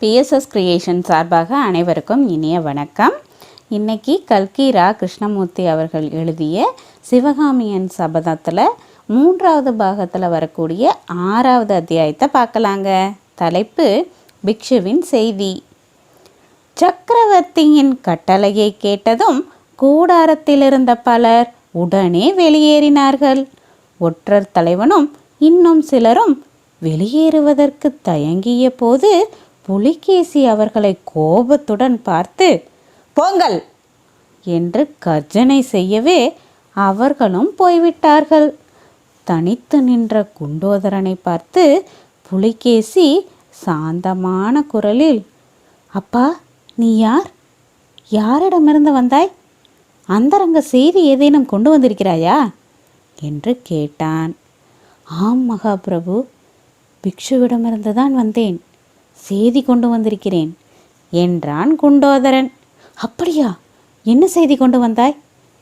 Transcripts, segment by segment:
BSS creation சார்பாக அனைவருக்கும் இனிய வணக்கம். இன்னைக்கு கல்கி ரா கிருஷ்ணமூர்த்தி அவர்கள் எழுதிய சிவகாமியன் சபதத்தில் மூன்றாவது பாகத்தில் வரக்கூடிய ஆறாவது அத்தியாயத்தை பார்க்கலாங்க. தலைப்பு பிக்ஷுவின் செய்தி. சக்கரவர்த்தியின் கட்டளையை கேட்டதும் கூடாரத்தில் இருந்த பலர் உடனே வெளியேறினார்கள். ஒற்றர் தலைவனும் இன்னும் சிலரும் வெளியேறுவதற்கு தயங்கிய போது புலிகேசி அவர்களை கோபத்துடன் பார்த்து போங்கள் என்று கர்ஜனை செய்யவே அவர்களும் போய்விட்டார்கள். தனித்து நின்ற குண்டோதரனை பார்த்து புலிகேசி சாந்தமான குரலில் அப்பா நீ யார்? யாரிடமிருந்து வந்தாய்? அந்தரங்க செய்தி ஏதேனும் கொண்டு வந்திருக்கிறாயா? என்று கேட்டான். ஆம் மகாபிரபு பிக்ஷுவிடமிருந்து தான் வந்தேன். செய்தி கொண்டு வந்திருக்கிறேன். என்றான் குண்டோதரன். அப்படியா? என்ன செய்தி கொண்டு வந்தாய்?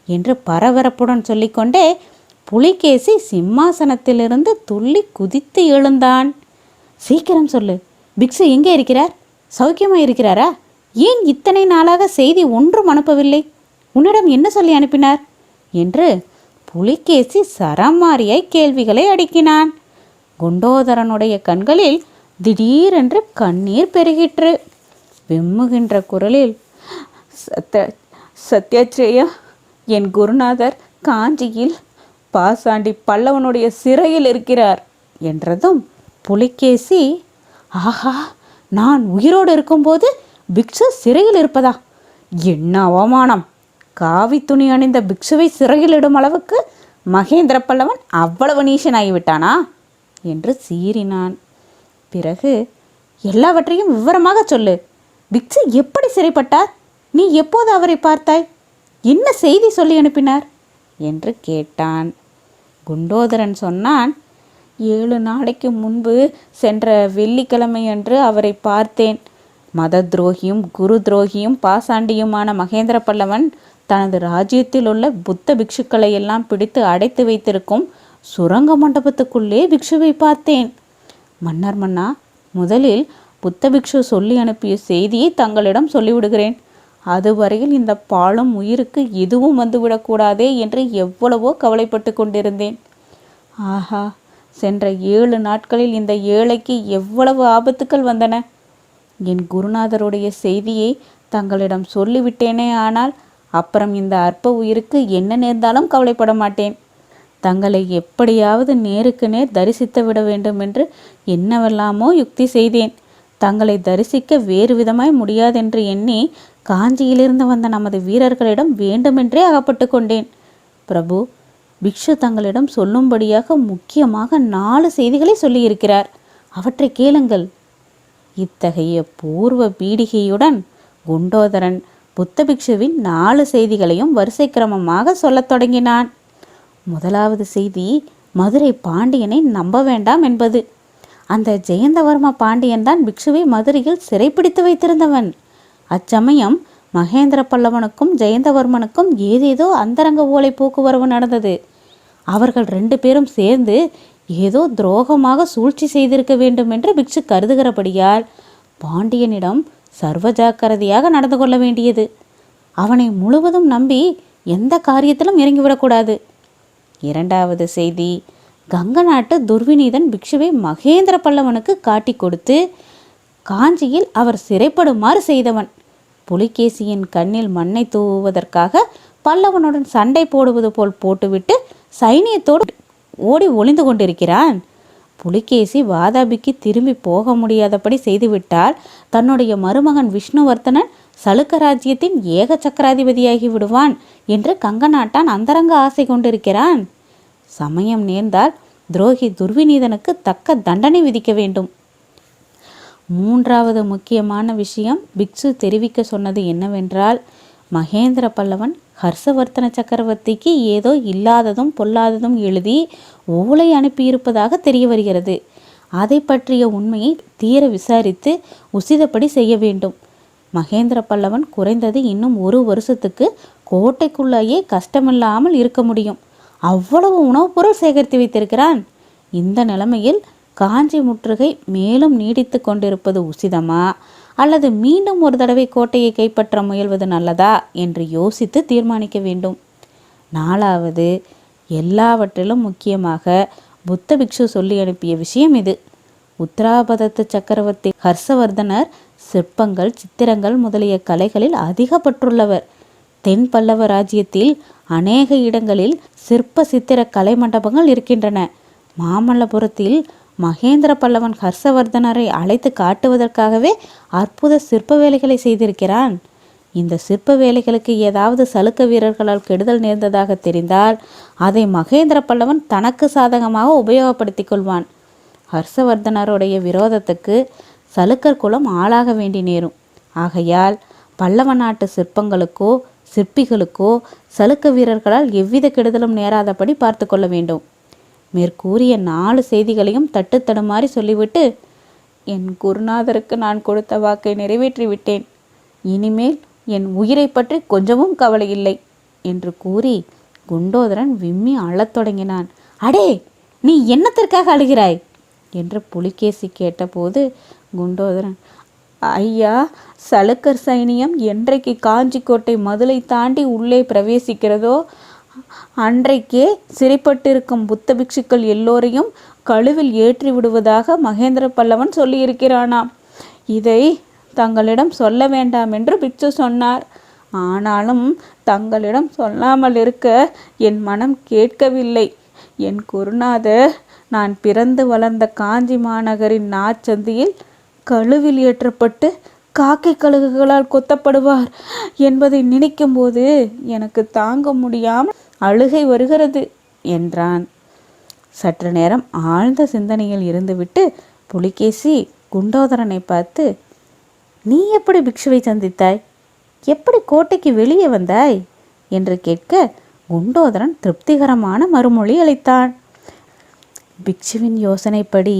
என்று பரபரப்புடன் சொல்லிக்கொண்டே புலிகேசி சிம்மாசனத்திலிருந்து துள்ளி குதித்து எழுந்தான். சீக்கிரம் சொல்லு. பிக்ஷு எங்கே இருக்கிறார்? சௌக்கியமாக இருக்கிறாரா? ஏன் இத்தனை நாளாக செய்தி ஒன்றும் அனுப்பவில்லை? உன்னிடம் என்ன சொல்லி அனுப்பினார்? என்று புலிகேசி சரமாரியாய் கேள்விகளை அடுக்கினான். குண்டோதரனுடைய கண்களில் திடீரென்று கண்ணீர் பெருகிற்று. விம்முகின்ற குரலில் சத்ய சத்யாச்சிரேயா என் குருநாதர் காஞ்சியில் பாசாண்டி பல்லவனுடைய சிறையில் இருக்கிறார் என்றதும் புலிகேசி ஆஹா நான் உயிரோடு இருக்கும்போது பிக்ஷு சிறையில் இருப்பதா? என்ன அவமானம்! காவி துணி அணிந்த பிக்ஷுவை சிறையில் இடும் அளவுக்கு மகேந்திர பல்லவன் அவ்வளவு நீசனாகிவிட்டானா என்று சீறினான். பிறகு எல்லாவற்றையும் விவரமாக சொல்லு. பிக்ஷு எப்படி சிறைப்பட்டார்? நீ எப்போது அவரை பார்த்தாய்? என்ன செய்தி சொல்லி அனுப்பினார்? என்று கேட்டான். குண்டோதரன் சொன்னான் ஏழு நாளைக்கு முன்பு சென்ற வெள்ளிக்கிழமை அன்று அவரை பார்த்தேன். மத துரோகியும் குரு துரோகியும் பாசாண்டியுமான மகேந்திர பல்லவன் தனது ராஜ்யத்தில் உள்ள புத்த பிக்ஷுக்களை எல்லாம் பிடித்து அடைத்து வைத்திருக்கும் சுரங்க மண்டபத்துக்குள்ளே பிக்ஷுவை பார்த்தேன். மன்னர் மன்னா முதலில் புத்தபிக்ஷு சொல்லி அனுப்பிய செய்தியை தங்களிடம் சொல்லிவிடுகிறேன். அதுவரையில் இந்த பாலும் உயிருக்கு எதுவும் வந்துவிடக்கூடாதே என்று எவ்வளவோ கவலைப்பட்டு கொண்டிருந்தேன். ஆஹா சென்ற ஏழு நாட்களில் இந்த ஏழைக்கு எவ்வளவு ஆபத்துக்கள் வந்தன. என் குருநாதருடைய செய்தியை தங்களிடம் சொல்லிவிட்டேனே ஆனால் அப்புறம் இந்த அற்ப உயிருக்கு என்ன நேர்ந்தாலும் கவலைப்பட மாட்டேன். தங்களை எப்படியாவது நேருக்கு நேர் தரிசித்து விட வேண்டும் என்று என்னவெல்லாமோ யுக்தி செய்தேன். தங்களை தரிசிக்க வேறு விதமாய் முடியாதென்று எண்ணி காஞ்சியிலிருந்து வந்த நமது வீரர்களிடம் வேண்டுமென்றே அகப்பட்டு கொண்டேன். பிரபு பிக்ஷு தங்களிடம் சொல்லும்படியாக முக்கியமாக நாலு செய்திகளை சொல்லியிருக்கிறார். அவற்றை கேளுங்கள். இத்தகைய பூர்வ பீடிகையுடன் குண்டோதரன் புத்த பிக்ஷுவின் நாலு செய்திகளையும் வரிசை கிரமமாக சொல்லத் தொடங்கினான். முதலாவது செய்தி மதுரை பாண்டியனை நம்ப வேண்டாம் என்பது. அந்த ஜெயந்தவர்ம பாண்டியன் தான் பிக்ஷுவை மதுரையில் சிறைப்பிடித்து வைத்திருந்தவன். அச்சமயம் மகேந்திர பல்லவனுக்கும் ஜெயந்தவர்மனுக்கும் ஏதேதோ அந்தரங்க ஓலை போக்குவரவு நடந்தது. அவர்கள் ரெண்டு பேரும் சேர்ந்து ஏதோ துரோகமாக சூழ்ச்சி செய்திருக்க வேண்டும் என்று பிக்ஷு கருதுகிறபடியால் பாண்டியனிடம் சர்வ ஜாக்கிரதையாக நடந்து கொள்ள வேண்டியது. அவனை முழுவதும் நம்பி எந்த காரியத்திலும் இறங்கிவிடக்கூடாது. இரண்டாவது செய்தி. கங்க நாட்டு துர்விநீதன் பிக்ஷுவை மகேந்திர பல்லவனுக்கு காட்டி கொடுத்து காஞ்சியில் அவர் சிறைப்படுமாறு செய்தவன். புலிகேசியின் கண்ணில் மண்ணை தூவுவதற்காக பல்லவனுடன் சண்டை போடுவது போல் போட்டுவிட்டு சைனியத்தோடு ஓடி ஒளிந்து கொண்டிருக்கிறான். புலிகேசி வாதாபிக்கு திரும்பி போக முடியாதபடி செய்துவிட்டால் தன்னுடைய மருமகன் விஷ்ணுவர்த்தனன் சலுக்க ராஜ்யத்தின் ஏக சக்கராதிபதியாகி விடுவான் என்று கங்கநாட்டான் அந்தரங்க ஆசை கொண்டிருக்கிறான். சமயம் நேர்ந்தால் துரோகி துர்விநீதனுக்கு தக்க தண்டனை விதிக்க வேண்டும். மூன்றாவது முக்கியமான விஷயம் பிக்ஷு தெரிவிக்க சொன்னது என்னவென்றால் மகேந்திர பல்லவன் ஹர்ஷவர்த்தன சக்கரவர்த்திக்கு ஏதோ இல்லாததும் பொல்லாததும் எழுதி ஓலை அனுப்பியிருப்பதாக தெரிய வருகிறது. அதை பற்றிய உண்மையை தீர விசாரித்து உசிதப்படி செய்ய வேண்டும். மகேந்திர பல்லவன் குறைந்தது இன்னும் ஒரு வருஷத்துக்கு கோட்டைக்குள்ளேயே கஷ்டமில்லாமல் இருக்க முடியும். அவ்வளவு உணவுப் பொருள் சேகரித்து வைத்திருக்கிறான். இந்த நிலைமையில் காஞ்சி முற்றுகை மேலும் நீடித்து கொண்டிருப்பது உசிதமா? அல்லது மீண்டும் ஒரு தடவை கோட்டையை கைப்பற்ற முயல்வது நல்லதா என்று யோசித்து தீர்மானிக்க வேண்டும். நாலாவது எல்லாவற்றிலும் முக்கியமாக புத்த பிக்ஷு சொல்லி அனுப்பிய விஷயம் இது. உத்தராபதத்து சக்கரவர்த்தி ஹர்ஷவர்தனர் சிற்பங்கள் சித்திரங்கள் முதலிய கலைகளில் அதிகப்பற்றுள்ளவர். தென் பல்லவ ராஜ்யத்தில் அநேக இடங்களில் சிற்ப சித்திர கலை மண்டபங்கள் இருக்கின்றன. மாமல்லபுரத்தில் மகேந்திர பல்லவன் ஹர்ஷவர்தனரை அழைத்து காட்டுவதற்காகவே அற்புத சிற்ப வேலைகளை செய்திருக்கிறான். இந்த சிற்ப வேலைகளுக்கு ஏதாவது சலுக்க வீரர்களால் கெடுதல் நேர்ந்ததாக தெரிந்தால் அதை மகேந்திர பல்லவன் தனக்கு சாதகமாக உபயோகப்படுத்திக் கொள்வான். ஹர்ஷவர்தனருடைய விரோதத்துக்கு சலுக்கர் குலம் ஆளாக வேண்டி நேரும். ஆகையால் பல்லவ நாட்டு சிற்பங்களுக்கோ சிற்பிகளுக்கோ சலுக்க வீரர்களால் எவ்வித கெடுதலும் நேராதபடி பார்த்து கொள்ள வேண்டும். மேற்கூறிய நாலு செய்திகளையும் தட்டு தடுமாறி சொல்லிவிட்டு என் குருநாதருக்கு நான் கொடுத்த வாக்கை நிறைவேற்றி விட்டேன். இனிமேல் என் உயிரை பற்றி கொஞ்சமும் கவலை இல்லை என்று கூறி குண்டோதரன் விம்மி அழத் தொடங்கினான். அடே! நீ என்னத்திற்காக அழுகிறாய்? என்று புலிகேசி கேட்டபோது குண்டோதரன் ஐயா சலுக்கர் சைனியம் என்றைக்கு காஞ்சிக்கோட்டை மதுளை தாண்டி உள்ளே பிரவேசிக்கிறதோ அன்றைக்கே சிறைப்பட்டிருக்கும் புத்த பிக்ஷுக்கள் எல்லோரையும் கழுவில் ஏற்றி விடுவதாக மகேந்திர பல்லவன் சொல்லியிருக்கிறானாம். இதை தங்களிடம் சொல்ல வேண்டாம் என்று பிக்ஷு சொன்னார். ஆனாலும் தங்களிடம் சொல்லாமல் இருக்க என் மனம் கேட்கவில்லை. என் குருநாதர் நான் பிறந்து வளர்ந்த காஞ்சி மாநகரின் நாச்சந்தியில் கழுவில் ஏற்றப்பட்டு காக்கை கழுகுகளால் கொத்தப்படுவார் என்பதை நினைக்கும்போது எனக்கு தாங்க முடியாமல் அழுகை வருகிறது என்றான். சற்று நேரம் ஆழ்ந்த சிந்தனையில் இருந்துவிட்டு புலிகேசி குண்டோதரனை பார்த்து நீ எப்படி பிக்ஷுவை சந்தித்தாய்? எப்படி கோட்டைக்கு வெளியே வந்தாய்? என்று கேட்க குண்டோதரன் திருப்திகரமான மறுமொழி அளித்தான். பிக்ஷுவின் யோசனைப்படி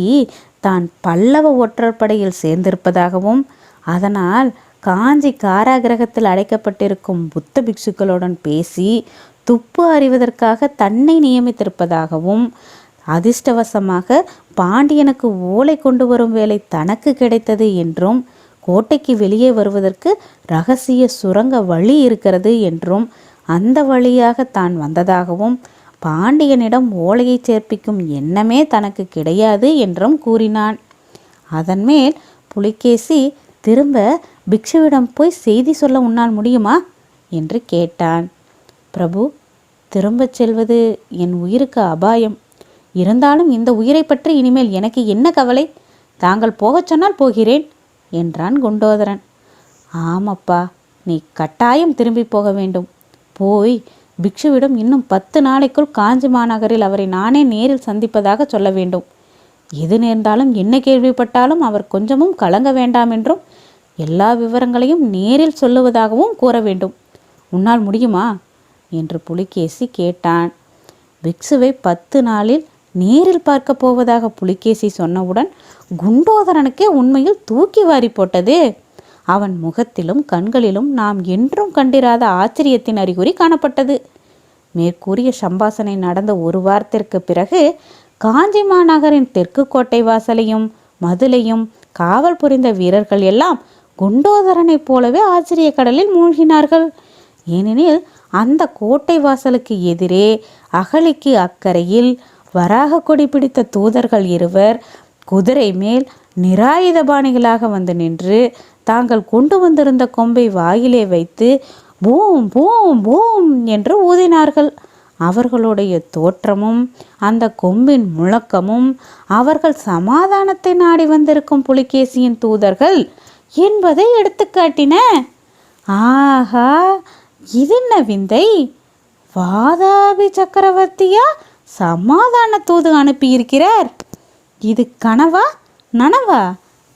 தான் பல்லவ ஒற்றர் படையில் சேர்ந்திருப்பதாகவும் அதனால் காஞ்சி காராகிரகத்தில் அடைக்கப்பட்டிருக்கும் புத்த பிக்ஷுக்களுடன் பேசி துப்பு அறிவதற்காக தன்னை நியமித்திருப்பதாகவும் அதிர்ஷ்டவசமாக பாண்டியனுக்கு ஓலை கொண்டு வரும் வேலை தனக்கு கிடைத்தது என்றும் கோட்டைக்கு வெளியே வருவதற்கு ரகசிய சுரங்க வழி இருக்கிறது என்றும் அந்த வழியாக தான் வந்ததாகவும் பாண்டியனிடம் ஓலையை சேர்ப்பிக்கும் எண்ணமே தனக்கு கிடையாது என்றும் கூறினான். அதன்மேல் புலிகேசி திரும்ப பிக்ஷுவிடம் போய் செய்தி சொல்ல உன்னால் முடியுமா? என்று கேட்டான். பிரபு திரும்பச் செல்வது என் உயிருக்கு அபாயம். இருந்தாலும் இந்த உயிரை பற்றி இனிமேல் எனக்கு என்ன கவலை? தாங்கள் போகச் சொன்னால் போகிறேன் என்றான் குண்டோதரன். ஆமப்பா நீ கட்டாயம் திரும்பி போக வேண்டும். போய் பிக்ஷுவிடம் இன்னும் பத்து நாளைக்குள் காஞ்சி மாநகரில் அவரை நானே நேரில் சந்திப்பதாக சொல்ல வேண்டும். எது நேர்ந்தாலும் என்ன கேள்விப்பட்டாலும் அவர் கொஞ்சமும் கலங்க வேண்டாம் என்றும் எல்லா விவரங்களையும் நேரில் சொல்லுவதாகவும் கூற வேண்டும். உன்னால் முடியுமா? என்று புலிகேசி கேட்டான். பிக்ஷுவை பத்து நாளில் நேரில் பார்க்க போவதாக புலிகேசி சொன்னவுடன் குண்டோதரனுக்கே உண்மையில் தூக்கி வாரி போட்டது! அவன் முகத்திலும் கண்களிலும் நாம் என்றும் கண்டிராத ஆச்சரியத்தின் அறிகுறி காணப்பட்டது. மேற்கூறிய சம்பாசனை நடந்த ஒரு வாரத்திற்கு பிறகு காஞ்சி மாநகரின் தெற்கு கோட்டை வாசலையும் மதுளையும் காவல் புரிந்த வீரர்கள் எல்லாம் குண்டோதரனைப் போலவே ஆச்சரிய கடலில் மூழ்கினார்கள். ஏனெனில் அந்த கோட்டை வாசலுக்கு எதிரே அகலிக்கு அக்கறையில் வராக கொடி பிடித்த தூதர்கள் இருவர் குதிரை மேல் நிராயுதபாணிகளாக வந்து நின்று தாங்கள் கொண்டு வந்திருந்த கொம்பை வாயிலே வைத்து பூம் பூம் பூம் என்று ஊதினார்கள். அவர்களுடைய தோற்றமும் அந்த கொம்பின் முழக்கமும் அவர்கள் சமாதானத்தை நாடி வந்திருக்கும் புலிகேசியின் தூதர்கள் என்பதை எடுத்துக்காட்டின ஆஹா இதென்ன விந்தை? வாதாபி சக்கரவர்த்தியா சமாதான தூது அனுப்பியிருக்கிறார். இது கனவா நனவா?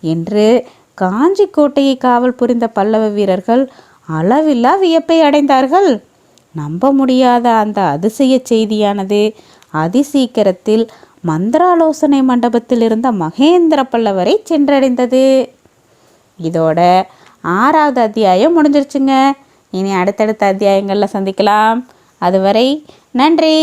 என்று காஞ்சி கோட்டையை காவல் புரிந்த பல்லவ வீரர்கள் அளவில்லா வியப்பை அடைந்தார்கள். நம்ப முடியாத அந்த அதிசய செய்தியானது அதிசீக்கிரத்தில் மந்திராலோசனை மண்டபத்தில் இருந்த மகேந்திர பல்லவரை சென்றடைந்தது. இதோட ஆறாவது அத்தியாயம் முடிஞ்சிருச்சுங்க. இனி அடுத்தடுத்த அத்தியாயங்களில் சந்திக்கலாம். அதுவரை நன்றி.